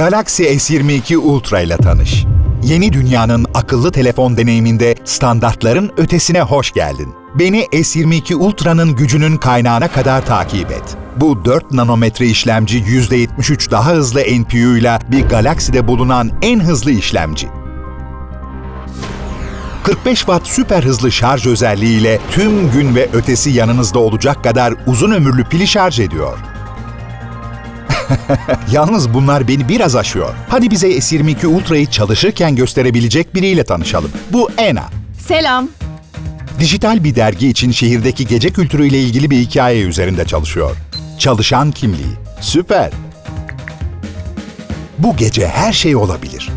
Galaxy S22 Ultra ile tanış. Yeni dünyanın akıllı telefon deneyiminde standartların ötesine hoş geldin. Beni S22 Ultra'nın gücünün kaynağına kadar takip et. Bu 4 nanometre işlemci %73 daha hızlı NPU ile bir Galaxy'de bulunan en hızlı işlemci. 45 watt süper hızlı şarj özelliğiyle tüm gün ve ötesi yanınızda olacak kadar uzun ömürlü pili şarj ediyor. Yalnız bunlar beni biraz aşıyor. Hadi bize S22 Ultra'yı çalışırken gösterebilecek biriyle tanışalım. Bu Ena. Selam. Dijital bir dergi için şehirdeki gece kültürüyle ilgili bir hikaye üzerinde çalışıyor. Çalışan kimliği. Süper. Bu gece her şey olabilir.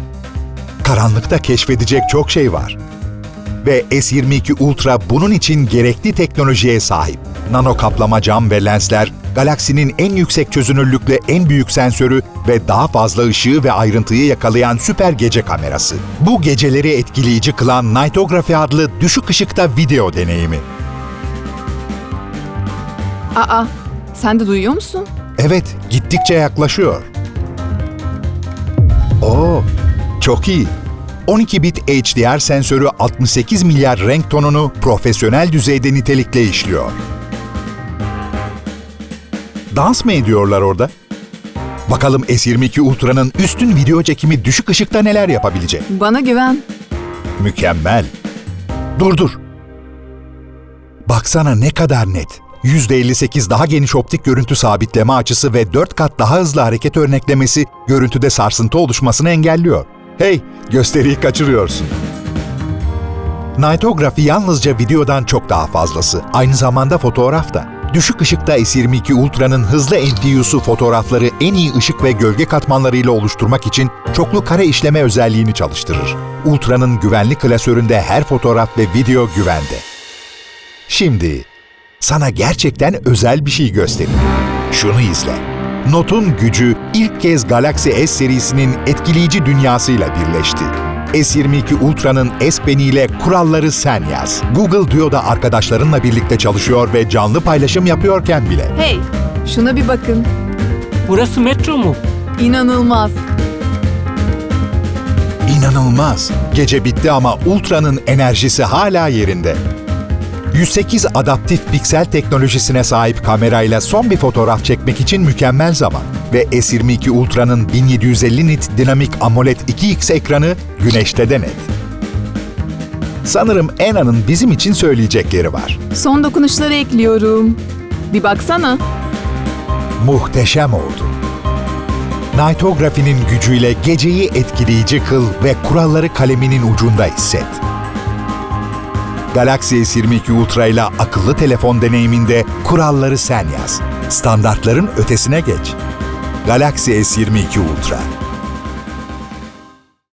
Karanlıkta keşfedecek çok şey var. Ve S22 Ultra bunun için gerekli teknolojiye sahip. Nano kaplama cam ve lensler, Galaxy'nin en yüksek çözünürlükle en büyük sensörü ve daha fazla ışığı ve ayrıntıyı yakalayan süper gece kamerası. Bu geceleri etkileyici kılan Nightography adlı düşük ışıkta video deneyimi. Aa, sen de duyuyor musun? Evet, gittikçe yaklaşıyor. Oo, çok iyi. 12 bit HDR sensörü 68 milyar renk tonunu profesyonel düzeyde nitelikle işliyor. Dans mı ediyorlar orada? Bakalım S22 Ultra'nın üstün video çekimi düşük ışıkta neler yapabilecek? Bana güven. Mükemmel. Dur dur. Baksana ne kadar net. %58 daha geniş optik görüntü sabitleme açısı ve 4 kat daha hızlı hareket örneklemesi görüntüde sarsıntı oluşmasını engelliyor. Hey, gösteriyi kaçırıyorsun. Nightography yalnızca videodan çok daha fazlası. Aynı zamanda fotoğraf da. Düşük ışıkta S22 Ultra'nın hızlı NPU'su fotoğrafları en iyi ışık ve gölge katmanlarıyla oluşturmak için çoklu kare işleme özelliğini çalıştırır. Ultra'nın güvenlik klasöründe her fotoğraf ve video güvende. Şimdi sana gerçekten özel bir şey göstereyim. Şunu izle. Not'un gücü ilk kez Galaxy S serisinin etkileyici dünyasıyla birleşti. S22 Ultra'nın S Pen ile kuralları sen yaz. Google Duo'da arkadaşlarınla birlikte çalışıyor ve canlı paylaşım yapıyorken bile. Hey, şuna bir bakın. Burası metro mu? İnanılmaz. İnanılmaz. Gece bitti ama Ultra'nın enerjisi hala yerinde. 108 adaptif piksel teknolojisine sahip kamerayla son bir fotoğraf çekmek için mükemmel zaman. Ve S22 Ultra'nın 1750 nit dinamik AMOLED 2X ekranı güneşte de net. Sanırım Ena'nın bizim için söyleyecekleri var. Son dokunuşları ekliyorum. Bir baksana. Muhteşem oldu. Nightography'nin gücüyle geceyi etkileyici kıl ve kuralları kaleminin ucunda hisset. Galaxy S22 Ultra ile akıllı telefon deneyiminde kuralları sen yaz. Standartların ötesine geç. Galaxy S22 Ultra.